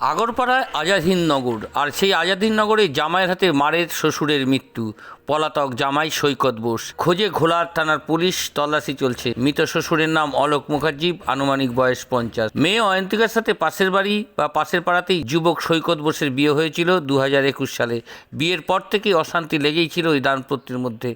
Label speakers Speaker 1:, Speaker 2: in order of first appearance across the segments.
Speaker 1: আগরপাড়ায় আজাদহিন্দ নগর আর সেই আজাদহিন্দ নগরে জামাইয়ের হাতে মারের শ্বশুরের মৃত্যু। পলাতক জামাই সৈকত বোস। খোঁজে ঘোলার থানার পুলিশ তল্লাশি চলছে। মৃত শ্বশুরের নাম অলোক মুখার্জি, আনুমানিক বয়স পঞ্চাশ। মেয়ে অয়ন্তিকার সাথে পাশের বাড়ি বা পাশের পাড়াতেই যুবক সৈকত বোসের বিয়ে হয়েছিল দু হাজার একুশ সালে। বিয়ের পর থেকেই অশান্তি লেগেই ছিল ওই দাম্পত্যের মধ্যে।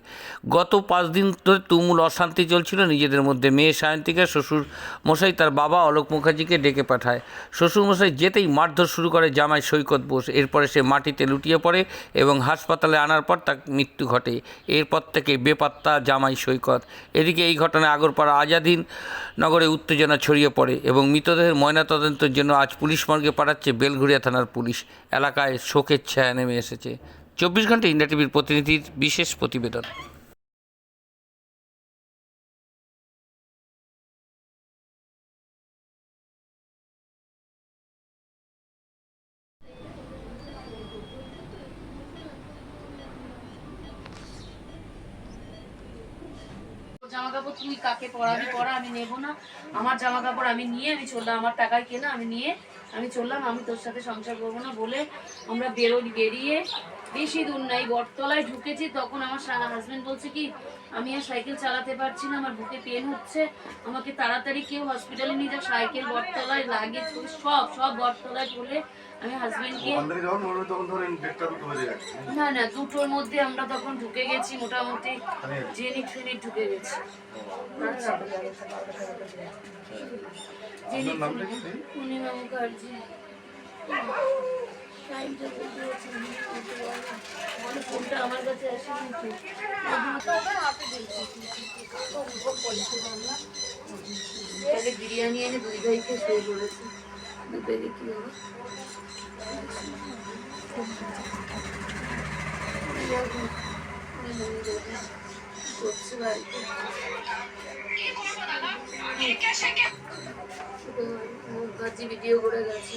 Speaker 1: গত পাঁচ দিন ধরে তুমুল অশান্তি চলছিল নিজেদের মধ্যে। মেয়ে সায়ন্তিকা শ্বশুর মশাই তার বাবা অলোক মুখার্জিকে ডেকে পাঠায়। শ্বশুর মশাই যেতেই মারধর শুরু করে জামাই সৈকত বোস। এরপরে সে মাটিতে লুটিয়ে পড়ে এবং হাসপাতালে আনার পর তার মৃত্যু ঘটে। এরপর থেকে বেপাত্তা জামাই সৈকত। এদিকে এই ঘটনায় আগরপাড়া আজাদিন নগরে উত্তেজনা ছড়িয়ে পড়ে এবং মৃতদেহের ময়নাতদন্তের জন্য আজ পুলিশ মর্গে পাঠাচ্ছে বেলঘুরিয়া থানার পুলিশ। এলাকায় শোকের ছায়া নেমে এসেছে। চব্বিশ ঘণ্টা ইন্ডিয়া টিভির প্রতিনিধির বিশেষ প্রতিবেদন।
Speaker 2: জামা কাপড় তুই কাকে পরাবি পরা আমি নেব না। আমার জামা কাপড় আমি নিয়ে আমি চললাম আমার টাকায় কেনা আমি নিয়ে আমি চললাম আমি তোর সাথে সংসার করব না বলে আমরা বেরোই বেরিয়ে বেশি দূর নাই বটতলায় ঢুকেছি তখন আমার হাজবেন্ড বলছে কি আমি আর সাইকেল চালাতে পারছি না আমার বুকে পেন হচ্ছে আমাকে তাড়াতাড়ি কেউ হসপিটালে নিয়ে যাও সাইকেল বটতলায় লাগে সব সব বটতলায় বলে আমি
Speaker 3: গেছে
Speaker 2: না না দুটোর মধ্যে আমরা তখন ঢুকে গেছি মোটামুটি
Speaker 3: মানে
Speaker 2: জেনি ট্রেনে ঢুকে গেছি। জেনি
Speaker 3: আপনার নামটা
Speaker 2: পূর্ণিমা মুখার্জি ফোনটা বিরিয়ানি এনে দুই ভাইকে শুয়ে পড়েছে। দুধে কি হবে? করছে বাড়িতে। মুখ ভাজি ভিডিও করে গেছে।